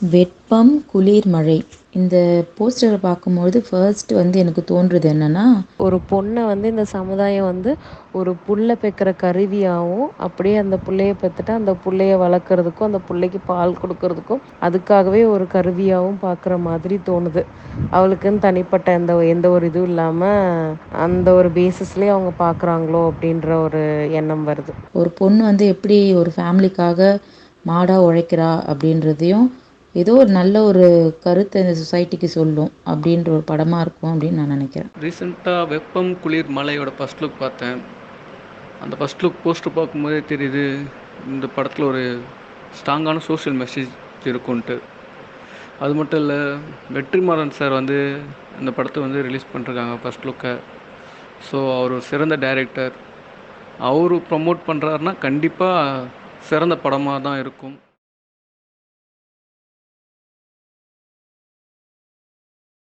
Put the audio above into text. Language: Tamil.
வெப்பம் குளிர் மழை. இந்த போஸ்டரை பார்க்கும்பொழுது ஃபர்ஸ்ட் வந்து எனக்கு தோன்றுறது என்னன்னா ஒரு பொண்ணை வந்து இந்த சமுதாயம் வந்து ஒரு புல்லை பெக்கிற கருவியாகவும் அப்படியே அந்த பிள்ளைய பெற்றுட்டு அந்த பிள்ளைய வளர்க்குறதுக்கும் அந்த பிள்ளைக்கு பால் கொடுக்கறதுக்கும் அதுக்காகவே ஒரு கருவியாகவும் பார்க்குற மாதிரி தோணுது. அவளுக்குன்னு தனிப்பட்ட எந்த எந்த ஒரு இதுவும் இல்லாமல் அந்த ஒரு பேசிஸ்லேயே அவங்க பார்க்குறாங்களோ அப்படின்ற ஒரு எண்ணம் வருது. ஒரு பொண்ணு வந்து எப்படி ஒரு ஃபேமிலிக்காக மாடாக உழைக்கிறா அப்படின்றதையும் ஏதோ ஒரு நல்ல ஒரு கருத்தை இந்த சொசைட்டிக்கு சொல்லும் அப்படின்ற ஒரு படமாக இருக்கும் அப்படின்னு நான் நினைக்கிறேன். ரீசெண்டாக வெப்பம் குளிர் மலையோட ஃபஸ்ட் லுக் பார்த்தேன். அந்த ஃபஸ்ட் லுக் போஸ்டர் பார்க்கும்போதே தெரியுது இந்த படத்தில் ஒரு ஸ்ட்ராங்கான சோஷியல் மெசேஜ் இருக்குன்ட்டு அது மட்டும் இல்லை வெற்றிமாறன் சார் வந்து இந்த படத்தை வந்து ரிலீஸ் பண்ணிருக்காங்க ஃபஸ்ட் லுக்கை ஸோ அவர் ஒரு சிறந்த டைரக்டர் அவர் ப்ரமோட் பண்ணுறாருனா கண்டிப்பாக சிறந்த படமாக தான் இருக்கும்.